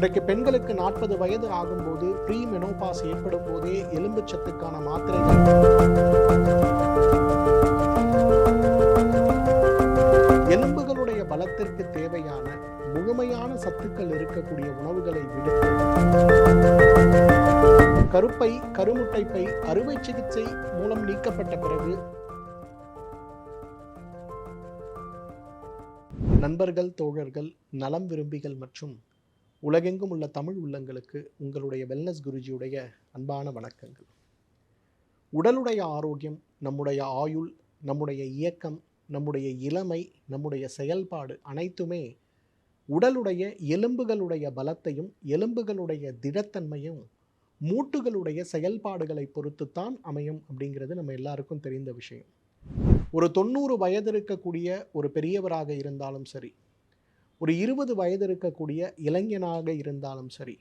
இன்றைக்கு பெண்களுக்கு நாற்பது வயது ஆகும்போது ப்ரீ மெனோபாஸ் ஏற்படும் போதே எலும்பு சத்துக்கான மாத்திரைகள். எலும்புகளுடைய பலத்திற்கு தேவையான முழுமையான சத்துக்கள் இருக்கக்கூடிய உணவுகளை விடுத்து கருப்பை கருமுட்டை பை அறுவை சிகிச்சை மூலம் நீக்கப்பட்ட பிறகு நண்பர்கள் தோழர்கள் நலம் விரும்பிகள் மற்றும் உலகெங்கும் உள்ள தமிழ் உள்ளங்களுக்கு உங்களுடைய வெல்னஸ் குருஜியுடைய அன்பான வணக்கங்கள். உடலுடைய ஆரோக்கியம் நம்முடைய ஆயுள் நம்முடைய இயக்கம் நம்முடைய இளமை நம்முடைய செயல்பாடு அனைத்துமே உடலுடைய எலும்புகளுடைய பலத்தையும் எலும்புகளுடைய திடத்தன்மையும் மூட்டுகளுடைய செயல்பாடுகளை பொறுத்துத்தான் அமையும் அப்படிங்கிறது நம்ம எல்லாருக்கும் தெரிந்த விஷயம். ஒரு தொண்ணூறு வயது இருக்கக்கூடிய ஒரு பெரியவராக இருந்தாலும் சரி ஒரு இருபது வயது இருக்கக்கூடிய இளைஞனாக இருந்தாலும் சரி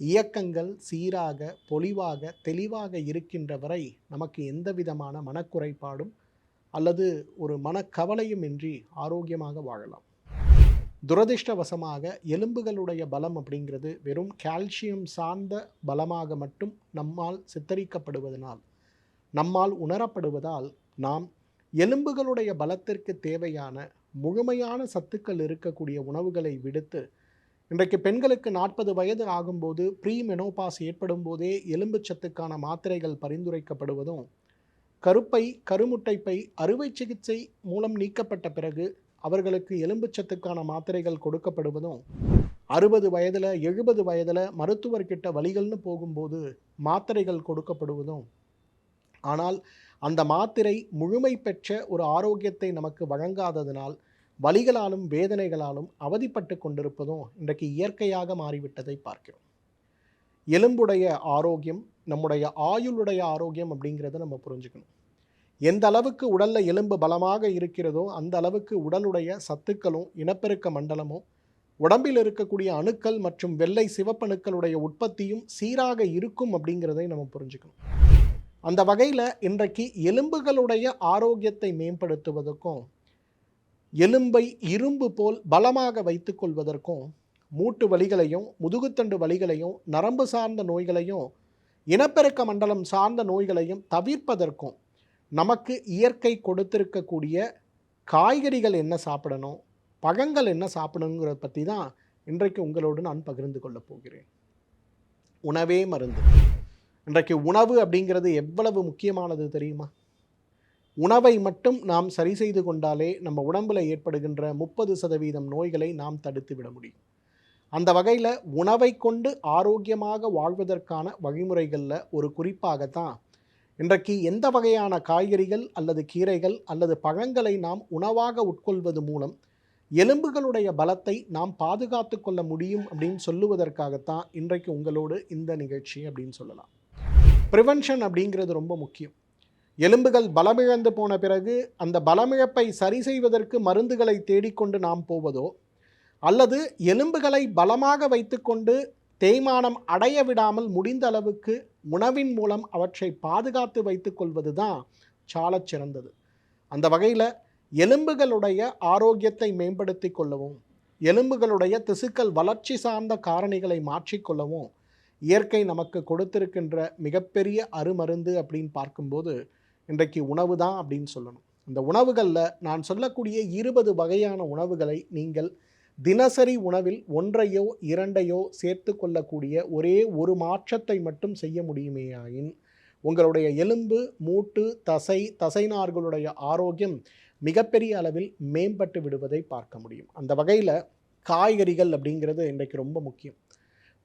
இயக்கங்கள் சீராக பொலிவாக தெளிவாக இருக்கின்ற வரை நமக்கு எந்த விதமான மனக்குறைபாடும் அல்லது ஒரு மனக்கவலையும் இன்றி ஆரோக்கியமாக வாழலாம். துரதிர்ஷ்டவசமாக எலும்புகளுடைய பலம் அப்படிங்கிறது வெறும் கால்சியம் சார்ந்த பலமாக மட்டும் நம்மால் சித்தரிக்கப்படுவதனால் நம்மால் உணரப்படுவதால் நாம் எலும்புகளுடைய பலத்திற்கு தேவையான முழுமையான சத்துக்கள் இருக்கக்கூடிய உணவுகளை விடுத்து இன்றைக்கு பெண்களுக்கு நாற்பது வயது ஆகும்போது ப்ரீ மெனோபாஸ் ஏற்படும் போதே எலும்பு சத்துக்கான மாத்திரைகள் பரிந்துரைக்கப்படுவதும் கருப்பை கருமுட்டைப்பை அறுவை சிகிச்சை மூலம் நீக்கப்பட்ட பிறகு அவர்களுக்கு எலும்புச்சத்துக்கான மாத்திரைகள் கொடுக்கப்படுவதும் அறுபது வயதில் எழுபது வயதில் மருத்துவர்கிட்ட வழிகள்னு போகும்போது மாத்திரைகள் கொடுக்கப்படுவதும். ஆனால் அந்த மாத்திரை முழுமை பெற்ற ஒரு ஆரோக்கியத்தை நமக்கு வழங்காததினால் வலிகளாலும் வேதனைகளாலும் அவதிப்பட்டு கொண்டிருப்பதும் இன்றைக்கு இயற்கையாக மாறிவிட்டதை பார்க்கிறோம். எலும்புடைய ஆரோக்கியம் நம்முடைய ஆயுளுடைய ஆரோக்கியம் அப்படிங்கிறத நம்ம புரிஞ்சுக்கணும். எந்த அளவுக்கு உடலில் எலும்பு பலமாக இருக்கிறதோ அந்த அளவுக்கு உடலுடைய சத்துக்களும் இனப்பெருக்க மண்டலமும் உடம்பில் இருக்கக்கூடிய அணுக்கள் மற்றும் வெள்ளை சிவப்பணுக்களுடைய உற்பத்தியும் சீராக இருக்கும் அப்படிங்கிறதை நம்ம புரிஞ்சுக்கணும். அந்த வகையில் இன்றைக்கு எலும்புகளுடைய ஆரோக்கியத்தை மேம்படுத்துவதற்கும் எலும்பை இரும்பு போல் பலமாக வைத்துக்கொள்வதற்கும் மூட்டு வலிகளையும் முதுகுத்தண்டு வலிகளையும் நரம்பு சார்ந்த நோய்களையும் இனப்பெருக்க மண்டலம் சார்ந்த நோய்களையும் தவிர்ப்பதற்கும் நமக்கு இயற்கை கொடுத்திருக்கக்கூடிய காய்கறிகள் என்ன சாப்பிடணும் பழங்கள் என்ன சாப்பிடணுங்கிறத பற்றி தான் இன்றைக்கு உங்களோடு நான் பகிர்ந்து கொள்ளப் போகிறேன். உணவே மருந்து. இன்றைக்கு உணவு அப்படிங்கிறது எவ்வளவு முக்கியமானது தெரியுமா? உணவை மட்டும் நாம் சரி செய்து கொண்டாலே நம்ம உடம்பில் ஏற்படுகின்ற முப்பது சதவீதம் நோய்களை நாம் தடுத்து விட முடியும். அந்த வகையில் உணவை கொண்டு ஆரோக்கியமாக வாழ்வதற்கான வழிமுறைகளில் ஒரு குறிப்பாகத்தான் இன்றைக்கு எந்த வகையான காய்கறிகள் அல்லது கீரைகள் அல்லது பழங்களை நாம் உணவாக உட்கொள்வது மூலம் எலும்புகளுடைய பலத்தை நாம் பாதுகாத்து கொள்ள முடியும் அப்படின்னு சொல்லுவதற்காகத்தான் இன்றைக்கு உங்களோடு இந்த நிகழ்ச்சி அப்படின்னு சொல்லலாம். ப்ரிவென்ஷன் அப்படிங்கிறது ரொம்ப முக்கியம். எலும்புகள் பலமிழந்து போன பிறகு அந்த பலமிழப்பை சரி செய்வதற்கு மருந்துகளை தேடிக்கொண்டு நாம் போவதோ அல்லது எலும்புகளை பலமாக வைத்துக்கொண்டு தேய்மானம் அடைய விடாமல் முடிந்த அளவுக்கு உணவின் மூலம் அவற்றை பாதுகாத்து வைத்துக்கொள்வது தான் சாலச் சிறந்தது. அந்த வகையில் எலும்புகளுடைய ஆரோக்கியத்தை மேம்படுத்தி கொள்ளவும் எலும்புகளுடைய திசுக்கள் வளர்ச்சி சார்ந்த காரணிகளை மாற்றிக்கொள்ளவும் இயற்கை நமக்கு கொடுத்திருக்கின்ற மிகப்பெரிய அருமருந்து அப்படின்னு பார்க்கும்போது இன்றைக்கு உணவு தான் அப்படின்னு சொல்லணும். இந்த உணவுகளில் நான் சொல்லக்கூடிய இருபது வகையான உணவுகளை நீங்கள் தினசரி உணவில் ஒன்றையோ இரண்டையோ சேர்த்து கொள்ளக்கூடிய ஒரே ஒரு மாற்றத்தை மட்டும் செய்ய முடியுமேயாயின் உங்களுடைய எலும்பு மூட்டு தசை தசைநார்களுடைய ஆரோக்கியம் மிகப்பெரிய அளவில் மேம்பட்டு விடுவதை பார்க்க முடியும். அந்த வகையில் காய்கறிகள் அப்படிங்கிறது இன்றைக்கு ரொம்ப முக்கியம்.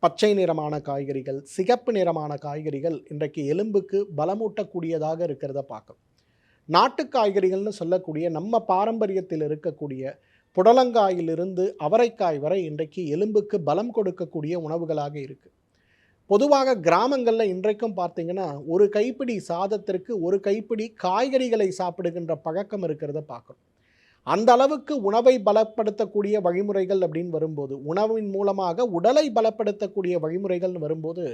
பச்சை நிறமான காய்கறிகள் சிகப்பு நிறமான காய்கறிகள் இன்றைக்கு எலும்புக்கு பலமூட்டக்கூடியதாக இருக்கிறத பார்க்கும். நாட்டு காய்கறிகள்னு சொல்லக்கூடிய நம்ம பாரம்பரியத்தில் இருக்கக்கூடிய புடலங்காயிலிருந்து அவரைக்காய் வரை இன்றைக்கு எலும்புக்கு பலம் கொடுக்கக்கூடிய உணவுகளாக இருக்குது பொதுவாக கிராமங்களில் இன்றைக்கும் பார்த்தீங்கன்னா ஒரு கைப்பிடி சாதத்திற்கு ஒரு கைப்பிடி காய்கறிகளை சாப்பிடுகின்ற பழக்கம் இருக்கிறத பார்க்குறோம். அந்த அளவுக்கு உணவை பலப்படுத்தக்கூடிய வழிமுறைகள் அப்படின்னு வரும்போது உணவின் மூலமாக உடலை பலப்படுத்தக்கூடிய வழிமுறைகள்னு வரும்போது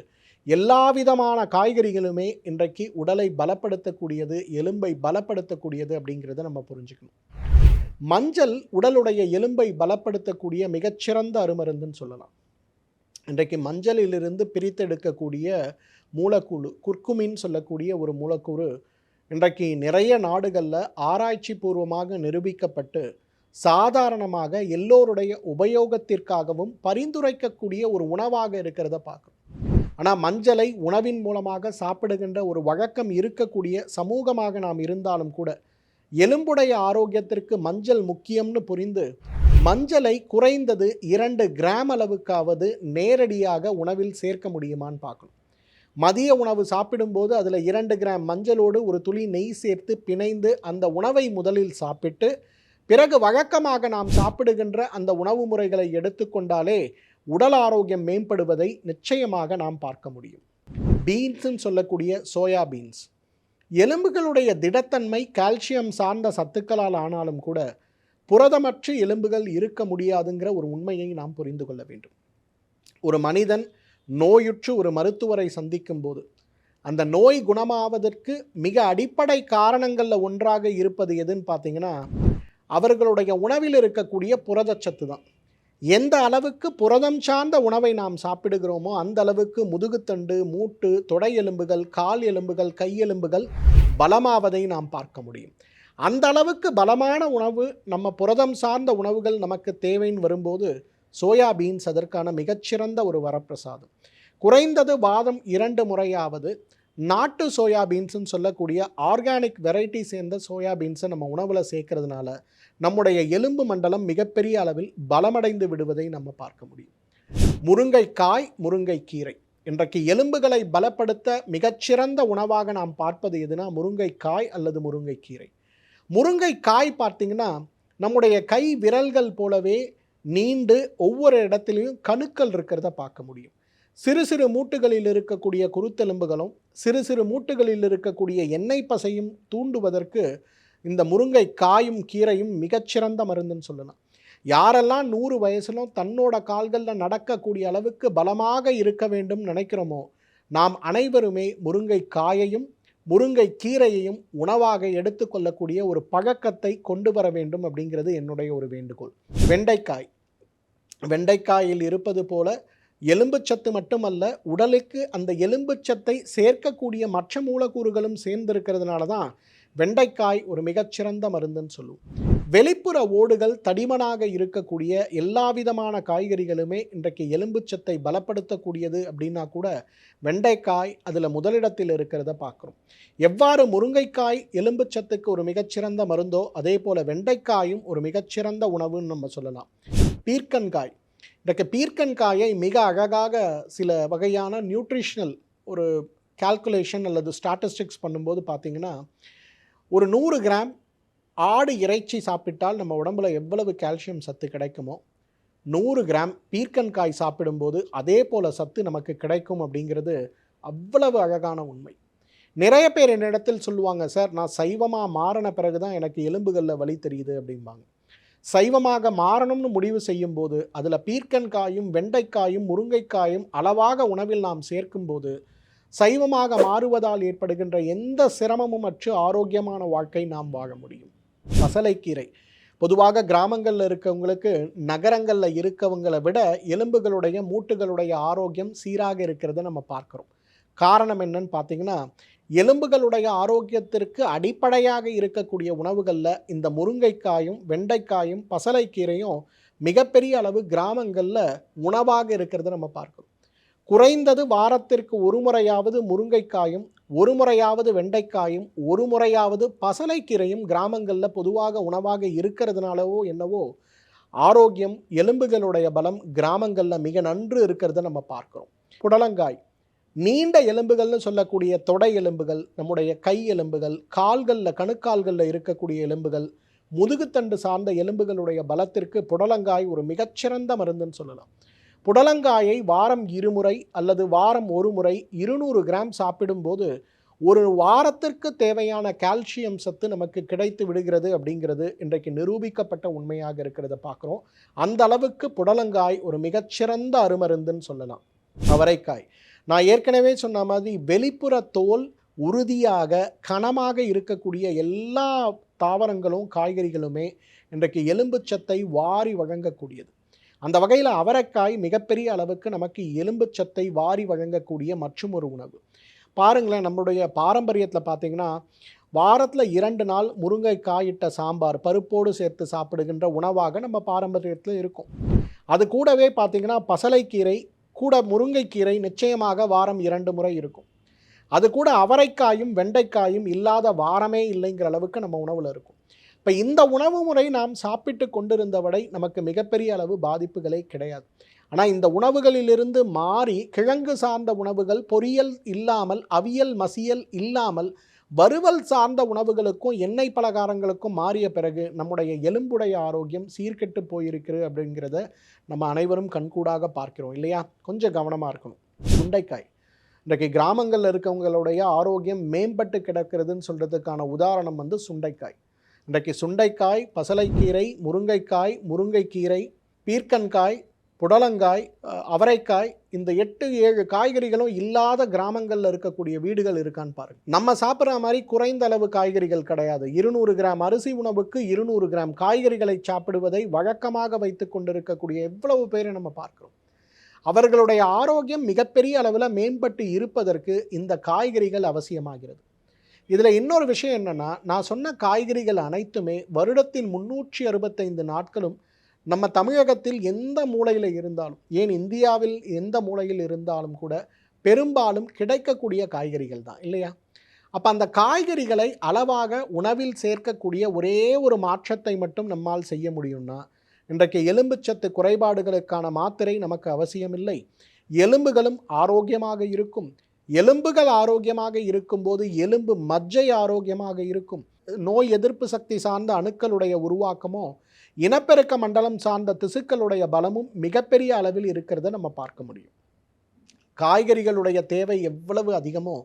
எல்லா விதமான காய்கறிகளுமே இன்றைக்கு உடலை பலப்படுத்தக்கூடியது எலும்பை பலப்படுத்தக்கூடியது அப்படிங்கிறத நம்ம புரிஞ்சுக்கணும். மஞ்சள் உடலுடைய எலும்பை பலப்படுத்தக்கூடிய மிகச்சிறந்த அருமருந்துன்னு சொல்லலாம். இன்றைக்கு மஞ்சளிலிருந்து பிரித்தெடுக்கக்கூடிய மூலக்கூறு குர்க்குமின் சொல்லக்கூடிய ஒரு மூலக்கூறு இன்றைக்கு நிறைய நாடுகளில் ஆராய்ச்சி பூர்வமாக நிரூபிக்கப்பட்டு சாதாரணமாக எல்லோருடைய உபயோகத்திற்காகவும் பரிந்துரைக்கக்கூடிய ஒரு உணவாக இருக்கிறத பார்க்குறோம். ஆனால் மஞ்சளை உணவின் மூலமாக சாப்பிடுகின்ற ஒரு வழக்கம் இருக்கக்கூடிய சமூகமாக நாம் இருந்தாலும் கூட எலும்புடைய ஆரோக்கியத்திற்கு மஞ்சள் முக்கியம்னு புரிந்து மஞ்சளை குறைந்தது இரண்டு கிராம் அளவுக்காவது நேரடியாக உணவில் சேர்க்க முடியுமான்னு பார்க்கணும் மதிய உணவு சாப்பிடும்போது அதில் இரண்டு கிராம் மஞ்சளோடு ஒரு துளி நெய் சேர்த்து பிணைந்து அந்த உணவை முதலில் சாப்பிட்டு பிறகு வழக்கமாக நாம் சாப்பிடுகின்ற அந்த உணவு முறைகளை எடுத்துக்கொண்டாலே உடல் ஆரோக்கியம் மேம்படுவதை நிச்சயமாக நாம் பார்க்க முடியும். பீன்ஸ்ன்னு சொல்லக்கூடிய சோயா பீன்ஸ். எலும்புகளுடைய திடத்தன்மை கால்சியம் சார்ந்த சத்துக்களால் ஆனாலும் கூட புரதமற்ற எலும்புகள் இருக்க முடியாதுங்கிற ஒரு உண்மையை நாம் புரிந்து கொள்ள வேண்டும். ஒரு மனிதன் நோயுற்று ஒரு மருத்துவரை சந்திக்கும் போது அந்த நோய் குணமாவதற்கு மிக அடிப்படை காரணங்களில் ஒன்றாக இருப்பது எதுன்னு பார்த்தீங்கன்னா அவர்களுடைய உணவில் இருக்கக்கூடிய புரதச்சத்து தான். எந்த அளவுக்கு புரதம் சார்ந்த உணவை நாம் சாப்பிடுகிறோமோ அந்த அளவுக்கு முதுகுத்தண்டு மூட்டு தொடை எலும்புகள் கால் எலும்புகள் கையெலும்புகள் பலமாவதை நாம் பார்க்க முடியும். அந்த அளவுக்கு பலமான உணவு நம்ம புரதம் சார்ந்த உணவுகள் நமக்கு தேவைன்னு வரும்போது சோயா பீன்ஸ் அதற்கான மிகச்சிறந்த ஒரு வரப்பிரசாதம். குறைந்தது வாதம் இரண்டு முறையாவது நாட்டு சோயா பீன்ஸ்னு சொல்லக்கூடிய ஆர்கானிக் வெரைட்டி சேர்ந்த சோயா பீன்ஸை நம்ம உணவில் சேர்க்கறதுனால நம்முடைய எலும்பு மண்டலம் மிகப்பெரிய அளவில் பலமடைந்து விடுவதை நம்ம பார்க்க முடியும். முருங்கைக்காய் முருங்கைக்கீரை இன்றைக்கு எலும்புகளை பலப்படுத்த மிகச்சிறந்த உணவாக நாம் பார்ப்பது எதுனா முருங்கைக்காய் அல்லது முருங்கைக்கீரை. முருங்கைக்காய் பார்த்தீங்கன்னா நம்முடைய கை விரல்கள் போலவே நீண்டு ஒவ்வொரு இடத்துலையும் கணுக்கள் இருக்கிறத பார்க்க முடியும். சிறு சிறு மூட்டுகளில் இருக்கக்கூடிய குருத்தெலும்புகளும் சிறு சிறு மூட்டுகளில் இருக்கக்கூடிய எண்ணெய் பசையும் தூண்டுவதற்கு இந்த முருங்கை காயும் கீரையும் மிகச்சிறந்த மருந்துன்னு சொல்லலாம். யாரெல்லாம் நூறு வயசிலும் தன்னோட கால்களில் நடக்கக்கூடிய அளவுக்கு பலமாக இருக்க வேண்டும் நினைக்கிறோமோ நாம் அனைவருமே முருங்கை காயையும் முருங்கை கீரையையும் உணவாக எடுத்துக்கொள்ளக்கூடிய ஒரு பழக்கத்தை கொண்டு வர வேண்டும் அப்படிங்கிறது என்னுடைய ஒரு வேண்டுகோள். வெண்டைக்காய். வெண்டைக்காயில் இருப்பது போல எலும்புச்சத்து மட்டுமல்ல உடலுக்கு அந்த எலும்புச்சத்தை சேர்க்கக்கூடிய மற்ற மூலக்கூறுகளும் சேர்ந்திருக்கிறதுனால தான் வெண்டைக்காய் ஒரு மிகச்சிறந்த மருந்துன்னு சொல்லுவோம். வெளிப்புற ஓடுகள் தடிமனாக இருக்கக்கூடிய எல்லா விதமான காய்கறிகளுமே இன்றைக்கு எலும்புச்சத்தை பலப்படுத்தக்கூடியது அப்படின்னா கூட வெண்டைக்காய் அதில் முதலிடத்தில் இருக்கிறத பார்க்குறோம். எவ்வாறு முருங்கைக்காய் எலும்புச்சத்துக்கு ஒரு மிகச்சிறந்த மருந்தோ அதே போல் வெண்டைக்காயும் ஒரு மிகச்சிறந்த உணவுன்னு நம்ம சொல்லலாம். பீர்க்கன்காய். இன்றைக்கு பீர்க்கன்காயை மிக அழகாக சில வகையான நியூட்ரிஷனல் ஒரு கால்குலேஷன் அல்லது ஸ்டாட்டிஸ்டிக்ஸ் பண்ணும்போது பார்த்திங்கன்னா ஒரு நூறு கிராம் ஆடு இறைச்சி சாப்பிட்டால் நம்ம உடம்புல எவ்வளவு கால்சியம் சத்து கிடைக்குமோ நூறு கிராம் பீர்க்கன்காய் சாப்பிடும்போது அதே போல் சத்து நமக்கு கிடைக்கும் அப்படிங்கிறது அவ்வளவு அழகான உண்மை. நிறைய பேர் என்னிடத்தில் சொல்லுவாங்க சார் நான் சைவமாக மாறின பிறகு தான் எனக்கு எலும்புகளில் வலி தெரியுது அப்படிம்பாங்க. சைவமாக மாறணும்னு முடிவு செய்யும் போது அதில் பீர்க்கன்காயும் வெண்டைக்காயும் முருங்கைக்காயும் அளவாக உணவில் நாம் சேர்க்கும்போது சைவமாக மாறுவதால் ஏற்படுகின்ற எந்த சிரமமும் அற்று ஆரோக்கியமான வாழ்க்கை நாம் வாழ முடியும். பசலைக்கீரை. பொதுவாக கிராமங்களில் இருக்கவங்களுக்கு நகரங்களில் இருக்கவங்களை விட எலும்புகளுடைய மூட்டுகளுடைய ஆரோக்கியம் சீராக இருக்கிறத நம்ம பார்க்குறோம். காரணம் என்னன்னு பார்த்தீங்கன்னா எலும்புகளுடைய ஆரோக்கியத்திற்கு அடிப்படையாக இருக்கக்கூடிய உணவுகளில் இந்த முருங்கைக்காயும் வெண்டைக்காயும் பசலைக்கீரையும் மிகப்பெரிய அளவு கிராமங்களில் உணவாக இருக்கிறத நம்ம பார்க்குறோம். குறைந்தது வாரத்திற்கு ஒரு முறையாவது முருங்கைக்காயும் ஒரு முறையாவது வெண்டைக்காயும் ஒரு முறையாவது பசலைக்கீரையும் கிராமங்களில் பொதுவாக உணவாக இருக்கிறதுனாலவோ என்னவோ ஆரோக்கியம் எலும்புகளுடைய பலம் கிராமங்களில் மிக நன்று இருக்கிறத நம்ம பார்க்குறோம். புடலங்காய் நீண்ட எலும்புகள்னு சொல்லக்கூடிய தொடை எலும்புகள் நம்முடைய கை எலும்புகள் கால்களில் கணுக்கால்களில் இருக்கக்கூடிய எலும்புகள் முதுகுத்தண்டு சார்ந்த எலும்புகளுடைய பலத்திற்கு புடலங்காய் ஒரு மிகச்சிறந்த மருந்துன்னு சொல்லலாம். புடலங்காயை வாரம் இருமுறை அல்லது வாரம் ஒரு முறை இருநூறு கிராம் சாப்பிடும்போது ஒரு வாரத்திற்கு தேவையான கால்சியம் சத்து நமக்கு கிடைத்து விடுகிறது அப்படிங்கிறது இன்றைக்கு நிரூபிக்கப்பட்ட உண்மையாக இருக்கிறத பார்க்குறோம். அந்த அளவுக்கு புடலங்காய் ஒரு மிகச்சிறந்த அருமருந்துன்னு சொல்லலாம். அவரைக்காய். நான் ஏற்கனவே சொன்ன மாதிரி வெளிப்புற தோல் உறுதியாக கனமாக இருக்கக்கூடிய எல்லா தாவரங்களும் காய்கறிகளுமே இன்றைக்கு எலும்புச்சத்தை வாரி வழங்கக்கூடியது. அந்த வகையில் அவரைக்காய் மிகப்பெரிய அளவுக்கு நமக்கு எலும்பு சத்தை வாரி வழங்கக்கூடிய மற்றும் ஒரு உணவு. பாருங்களேன் நம்மளுடைய பாரம்பரியத்தில் பார்த்தீங்கன்னா வாரத்தில் இரண்டு நாள் முருங்கைக்காய் இட்ட சாம்பார் பருப்போடு சேர்த்து சாப்பிடுகின்ற உணவாக நம்ம பாரம்பரியத்தில் இருக்கும். அது கூடவே பார்த்திங்கன்னா பசலைக்கீரை கூட முருங்கைக்கீரை நிச்சயமாக வாரம் இரண்டு முறை இருக்கும். அது கூட அவரைக்காயும் வெண்டைக்காயும் இல்லாத வாரமே இல்லைங்கிற அளவுக்கு நம்ம உணவில் இருக்கும். இப்போ இந்த உணவு முறை நாம் சாப்பிட்டு கொண்டிருந்தவரை நமக்கு மிகப்பெரிய அளவு பாதிப்புகளே கிடையாது. ஆனால் இந்த உணவுகளிலிருந்து மாறி கிழங்கு சார்ந்த உணவுகள் பொரியல் இல்லாமல் அவியல் மசியல் இல்லாமல் வறுவல் சார்ந்த உணவுகளுக்கும் எண்ணெய் பலகாரங்களுக்கும் மாறிய பிறகு நம்முடைய எலும்புடைய ஆரோக்கியம் சீர்கெட்டு போயிருக்கிறது அப்படிங்கிறத நம்ம அனைவரும் கண்கூடாக பார்க்கிறோம் இல்லையா? கொஞ்சம் கவனமாக இருக்கணும். சுண்டைக்காய் இன்றைக்கு கிராமங்களில் இருக்கவங்களுடைய ஆரோக்கியம் மேம்பட்டு கிடக்கிறதுன்னு சொல்கிறதுக்கான உதாரணம் வந்து சுண்டைக்காய். இன்றைக்கு சுண்டைக்காய் பசலைக்கீரை முருங்கைக்காய் முருங்கைக்கீரை பீர்க்கன்காய் புடலங்காய் அவரைக்காய் இந்த எட்டு ஏழு காய்கறிகளும் இல்லாத கிராமங்களில் இருக்கக்கூடிய வீடுகள் இருக்கான்னு பாருங்க. நம்ம சாப்பிட்ற மாதிரி குறைந்த அளவு காய்கறிகள் கிடையாது. இருநூறு கிராம் அரிசி உணவுக்கு இருநூறு கிராம் காய்கறிகளை சாப்பிடுவதை வழக்கமாக வைத்து கொண்டிருக்கக்கூடிய எவ்வளவு பேரை நம்ம பார்க்கிறோம். அவர்களுடைய ஆரோக்கியம் மிகப்பெரிய அளவில் மேம்பட்டு இருப்பதற்கு இந்த காய்கறிகள் அவசியமாகிறது. இதில் இன்னொரு விஷயம் என்னென்னா நான் சொன்ன காய்கறிகள் அனைத்துமே வருடத்தின் முன்னூற்றி அறுபத்தைந்து நாட்களும் நம்ம தமிழகத்தில் எந்த மூலையில் இருந்தாலும் ஏன் இந்தியாவில் எந்த மூலையில் இருந்தாலும் கூட பெரும்பாலும் கிடைக்கக்கூடிய காய்கறிகள் தான் இல்லையா? அப்போ அந்த காய்கறிகளை அளவாக உணவில் சேர்க்கக்கூடிய ஒரே ஒரு மாற்றத்தை மட்டும் நம்மால் செய்ய முடியும்னா இன்றைக்கு எலும்புச்சத்து குறைபாடுகளுக்கான மாத்திரை நமக்கு அவசியமில்லை. எலும்புகளும் ஆரோக்கியமாக இருக்கும். எலும்புகள் ஆரோக்கியமாக இருக்கும்போது எலும்பு மஜ்ஜை ஆரோக்கியமாக இருக்கும். நோய் எதிர்ப்பு சக்தி சார்ந்த அணுக்களுடைய உருவாக்கமோ இனப்பெருக்க மண்டலம் சார்ந்த திசுக்களுடைய பலமும் மிகப்பெரிய அளவில் இருக்கிறத நம்ம பார்க்க முடியும். காய்கறிகளுடைய தேவை எவ்வளவு அதிகமோ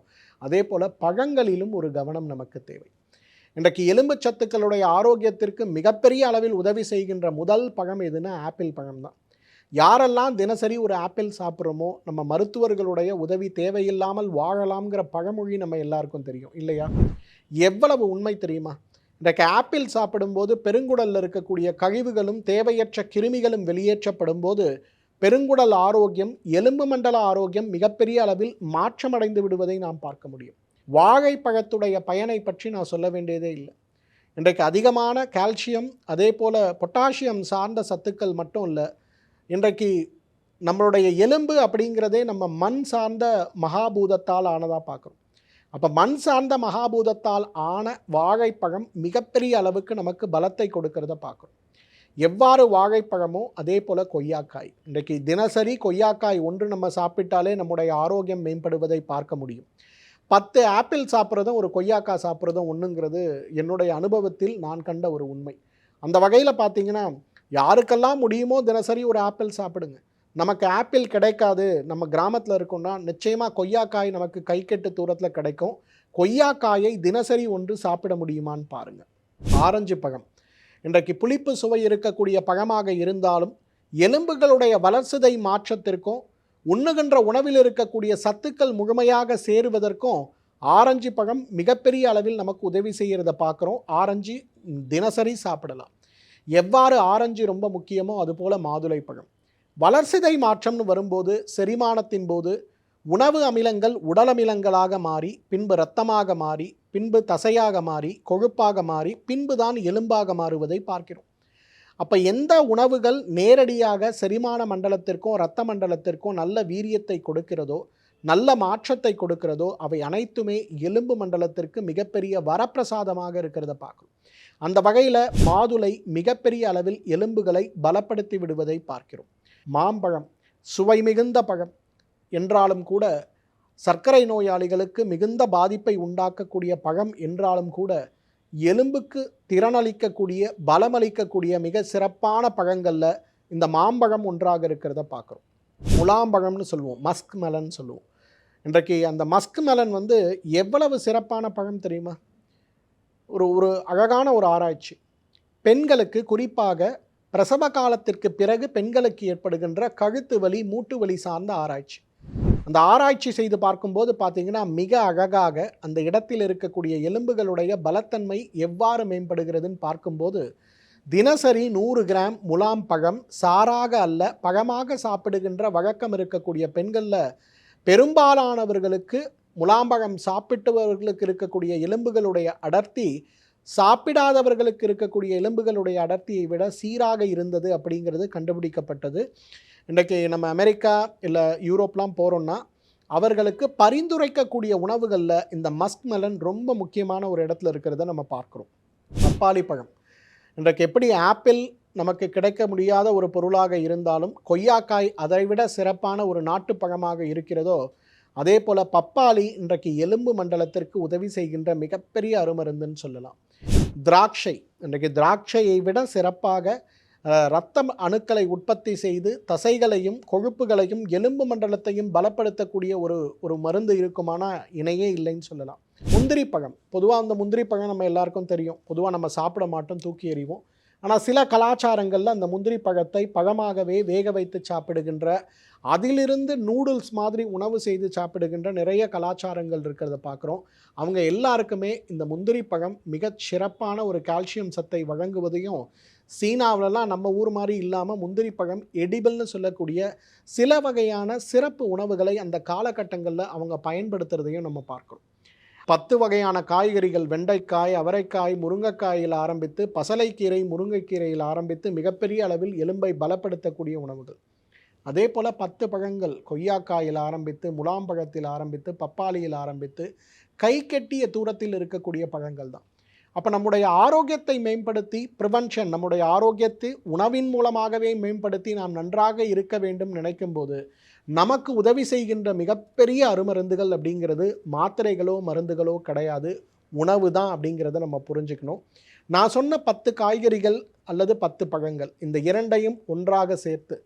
அதே போல் பழங்களிலும் ஒரு கவனம் நமக்கு தேவை. இன்றைக்கு எலும்பு சத்துக்களுடைய ஆரோக்கியத்திற்கு மிகப்பெரிய அளவில் உதவி செய்கின்ற முதல் பழம் எதுனா ஆப்பிள் பழம் தான் யாரெல்லாம் தினசரி ஒரு ஆப்பிள் சாப்பிட்றோமோ நம்ம மருத்துவர்களுடைய உதவி தேவையில்லாமல் வாழலாம்ங்கிற பழமொழி நம்ம எல்லாருக்கும் தெரியும் இல்லையா? எவ்வளவு உண்மை தெரியுமா? இன்றைக்கு ஆப்பிள் சாப்பிடும்போது பெருங்குடலில் இருக்கக்கூடிய கழிவுகளும் தேவையற்ற கிருமிகளும் வெளியேற்றப்படும் போது பெருங்குடல் ஆரோக்கியம் எலும்பு மண்டல ஆரோக்கியம் மிகப்பெரிய அளவில் மாற்றமடைந்து விடுவதை நாம் பார்க்க முடியும். வாழைப்பழத்துடைய பயனை பற்றி நான் சொல்ல வேண்டியதே இல்லை. இன்றைக்கு அதிகமான கால்சியம் அதே போல் பொட்டாசியம் சார்ந்த சத்துக்கள் மட்டும் இல்லை இன்றைக்கு நம்மளுடைய எலும்பு அப்படிங்கிறதே நம்ம மண் சார்ந்த மகாபூதத்தால் ஆனதாக பார்க்குறோம். அப்போ மண் சார்ந்த மகாபூதத்தால் ஆன வாழைப்பழம் மிகப்பெரிய அளவுக்கு நமக்கு பலத்தை கொடுக்கறத பார்க்குறோம். எவ்வாறு வாழைப்பழமோ அதே போல் கொய்யாக்காய். இன்றைக்கு தினசரி கொய்யாக்காய் ஒன்று நம்ம சாப்பிட்டாலே நம்முடைய ஆரோக்கியம் மேம்படுவதை பார்க்க முடியும். பத்து ஆப்பிள் சாப்பிட்றதும் ஒரு கொய்யாக்காய் சாப்பிட்றதும் ஒன்றுங்கிறது என்னுடைய அனுபவத்தில் நான் கண்ட ஒரு உண்மை. அந்த வகையில் பார்த்தீங்கன்னா யாருக்கெல்லாம் முடியுமோ தினசரி ஒரு ஆப்பிள் சாப்பிடுங்க. நமக்கு ஆப்பிள் கிடைக்காது நம்ம கிராமத்தில் இருக்கோம்னா நிச்சயமாக கொய்யாக்காய் நமக்கு கை கெட்டு தூரத்தில் கிடைக்கும். கொய்யாக்காயை தினசரி ஒன்று சாப்பிட முடியுமான்னு பாருங்கள் ஆரஞ்சு பழம். இன்றைக்கு புளிப்பு சுவை இருக்கக்கூடிய பழமாக இருந்தாலும் எலும்புகளுடைய வளர்சிதை மாற்றத்திற்கும் உண்ணுகின்ற உணவில் இருக்கக்கூடிய சத்துக்கள் முழுமையாக சேருவதற்கும் ஆரஞ்சு பழம் மிகப்பெரிய அளவில் நமக்கு உதவி செய்கிறத பார்க்குறோம். ஆரஞ்சு தினசரி சாப்பிடலாம். எவ்வாறு ஆரஞ்சு ரொம்ப முக்கியமோ அதுபோல் மாதுளை பழம். வளர்சிதை மாற்றம்னு வரும்போது செரிமானத்தின் போது உணவு அமிலங்கள் உடல் அமிலங்களாக மாறி பின்பு இரத்தமாக மாறி பின்பு தசையாக மாறி கொழுப்பாக மாறி பின்பு தான் எலும்பாக மாறுவதை பார்க்கிறோம். அப்போ எந்த உணவுகள் நேரடியாக செரிமான மண்டலத்திற்கும் இரத்த மண்டலத்திற்கும் நல்ல வீரியத்தை கொடுக்கிறதோ நல்ல மாற்றத்தை கொடுக்கிறதோ அவை அனைத்துமே எலும்பு மண்டலத்திற்கு மிகப்பெரிய வரப்பிரசாதமாக இருக்கிறத பார்க்கணும். அந்த வகையில் மாதுளை மிகப்பெரிய அளவில் எலும்புகளை பலப்படுத்தி விடுவதை பார்க்கிறோம். மாம்பழம் சுவை மிகுந்த பழம் என்றாலும் கூட சர்க்கரை நோயாளிகளுக்கு மிகுந்த பாதிப்பை உண்டாக்கக்கூடிய பழம் என்றாலும் கூட எலும்புக்கு திறனளிக்கக்கூடிய பலமளிக்கக்கூடிய மிக சிறப்பான பழங்களில் இந்த மாம்பழம் ஒன்றாக இருக்கிறத பார்க்குறோம். முலாம்பழம்னு சொல்லுவோம். மஸ்க் மலன் சொல்லுவோம். இன்றைக்கு அந்த மஸ்க் மெலன் வந்து எவ்வளவு சிறப்பான பழம் தெரியுமா? ஒரு ஒரு அழகான ஒரு ஆராய்ச்சி. பெண்களுக்கு குறிப்பாக பிரசவ காலத்திற்கு பிறகு பெண்களுக்கு ஏற்படுகின்ற கழுத்து வலி மூட்டு வலி சார்ந்த ஆராய்ச்சி. அந்த ஆராய்ச்சி செய்து பார்க்கும்போது பார்த்தீங்கன்னா மிக அழகாக அந்த இடத்தில் இருக்கக்கூடிய எலும்புகளுடைய பலத்தன்மை எவ்வாறு மேம்படுகிறதுன்னு பார்க்கும்போது தினசரி நூறு கிராம் முலாம் பழம் சாராக அல்ல பழமாக சாப்பிடுகின்ற வழக்கம் இருக்கக்கூடிய பெண்களில் பெரும்பாலானவர்களுக்கு முலாம்பழம் சாப்பிட்டவர்களுக்கு இருக்கக்கூடிய எலும்புகளுடைய அடர்த்தி சாப்பிடாதவர்களுக்கு இருக்கக்கூடிய எலும்புகளுடைய அடர்த்தியை விட சீராக இருந்தது அப்படிங்கிறது கண்டுபிடிக்கப்பட்டது. இன்றைக்கு நம்ம அமெரிக்கா இல்லை யூரோப்லாம் போகிறோன்னா அவர்களுக்கு பரிந்துரைக்கக்கூடிய உணவுகளில் இந்த மஸ்க் மெலன் ரொம்ப முக்கியமான ஒரு இடத்துல இருக்கிறத நம்ம பார்க்குறோம். பப்பாளி பழம். இன்றைக்கு எப்படி ஆப்பிள் நமக்கு கிடைக்க முடியாத ஒரு பொருளாக இருந்தாலும் கொய்யாக்காய் அதைவிட சிறப்பான ஒரு நாட்டு பழமாக இருக்கிறதோ அதே போல் பப்பாளி இன்றைக்கு எலும்பு மண்டலத்திற்கு உதவி செய்கின்ற மிகப்பெரிய அருமருந்துன்னு சொல்லலாம். திராட்சை இன்றைக்கு திராட்சையை விட சிறப்பாக ரத்தம் இரத்த அணுக்களை உற்பத்தி செய்து தசைகளையும் கொழுப்புகளையும் எலும்பு மண்டலத்தையும் பலப்படுத்தக்கூடிய ஒரு ஒரு மருந்து இருக்குமான இணையே இல்லைன்னு சொல்லலாம். முந்திரி பழம் பொதுவாக அந்த முந்திரி பழம் நம்ம எல்லாருக்கும் தெரியும். பொதுவாக நம்ம சாப்பிட மாட்டோம் தூக்கி எறிவோம். ஆனால் சில கலாச்சாரங்களில் அந்த முந்திரி பழத்தை பழமாகவே வேக வைத்து சாப்பிடுகின்ற அதிலிருந்து நூடுல்ஸ் மாதிரி உணவு செய்து சாப்பிடுகின்ற நிறைய கலாச்சாரங்கள் இருக்கிறத பார்க்குறோம். அவங்க எல்லாருக்குமே இந்த முந்திரி பழம் மிகச் சிறப்பான ஒரு கால்சியம் சத்தை வழங்குவதையும் சீனாவிலலாம் நம்ம ஊர் மாதிரி இல்லாமல் முந்திரி பழம் எடிபிள்னு சொல்லக்கூடிய சில வகையான சிறப்பு உணவுகளை அந்த காலகட்டங்களில் அவங்க பயன்படுத்துறதையும் நம்ம பார்க்குறோம். பத்து வகையான காய்கறிகள் வெண்டைக்காய் அவரைக்காய் முருங்கைக்காயில் ஆரம்பித்து பசலைக்கீரை முருங்கைக்கீரையில் ஆரம்பித்து மிகப்பெரிய அளவில் எலும்பை பலப்படுத்தக்கூடிய உணவுகள். அதே போல் பத்து பழங்கள் கொய்யாக்காயில் ஆரம்பித்து முலாம்பழத்தில் ஆரம்பித்து பப்பாளியில் ஆரம்பித்து கை கெட்டிய தூரத்தில் இருக்கக்கூடிய பழங்கள் தான். அப்போ நம்முடைய ஆரோக்கியத்தை மேம்படுத்தி ப்ரிவென்ஷன் நம்முடைய ஆரோக்கியத்தை உணவின் மூலமாகவே மேம்படுத்தி நாம் நன்றாக இருக்க வேண்டும் நினைக்கும் போது நமக்கு உதவி செய்கின்ற மிகப்பெரிய அருமருந்துகள் அப்படிங்கிறது மாத்திரைகளோ மருந்துகளோ கிடையாது. உணவு தான் அப்படிங்கிறத நம்ம புரிஞ்சுக்கணும். நான் சொன்ன பத்து காய்கறிகள் அல்லது பத்து பழங்கள் இந்த இரண்டையும் ஒன்றாக சேர்த்து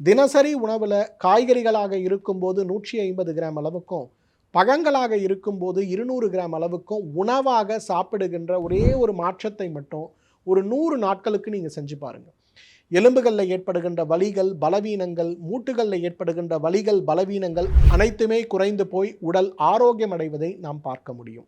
தினசரி உணவில் காய்கறிகளாக இருக்கும்போது நூற்றி ஐம்பது கிராம் அளவுக்கும் பழங்களாக இருக்கும்போது இருநூறு கிராம் அளவுக்கும் உணவாக சாப்பிடுகின்ற ஒரே ஒரு மாற்றத்தை மட்டும் ஒரு நூறு நாட்களுக்கு நீங்கள் செஞ்சு பாருங்கள் எலும்புகளில் ஏற்படுகின்ற வலிகள் பலவீனங்கள் மூட்டுகளில் ஏற்படுகின்ற வலிகள் பலவீனங்கள் அனைத்துமே குறைந்து போய் உடல் ஆரோக்கியம் அடைவதை நாம் பார்க்க முடியும்.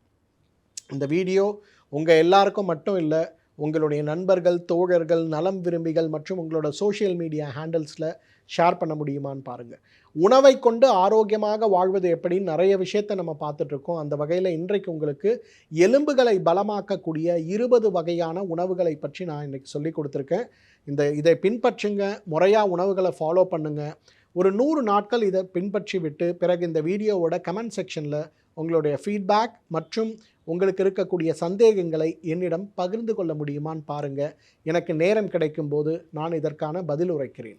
இந்த வீடியோ உங்கள் எல்லாருக்கும் மட்டும் இல்லை உங்களுடைய நண்பர்கள் தோழர்கள் நலம் விரும்பிகள் மற்றும் உங்களோட சோஷியல் மீடியா ஹேண்டில்ஸில் ஷேர் பண்ண முடியுமான்னு பாருங்கள் உணவை கொண்டு ஆரோக்கியமாக வாழ்வது எப்படின்னு நிறைய விஷயத்தை நம்ம பார்த்துட்ருக்கோம் அந்த வகையில் இன்றைக்கு உங்களுக்கு எலும்புகளை பலமாக்கக்கூடிய இருபது வகையான உணவுகளை பற்றி நான் இன்றைக்கி சொல்லி கொடுத்துருக்கேன். இந்த இதை பின்பற்றுங்க முறையாக உணவுகளை ஃபாலோ பண்ணுங்கள் ஒரு நூறு நாட்கள் இதை பின்பற்றி விட்டு பிறகு இந்த வீடியோவோட கமெண்ட் செக்ஷனில் உங்களுடைய ஃபீட்பேக் மற்றும் உங்களுக்கு இருக்கக்கூடிய சந்தேகங்களை என்னிடம் பகிர்ந்து கொள்ள முடியுமான்னு பாருங்கள் எனக்கு நேரம் கிடைக்கும்போது நான் இதற்கான பதில் உரைக்கிறேன்.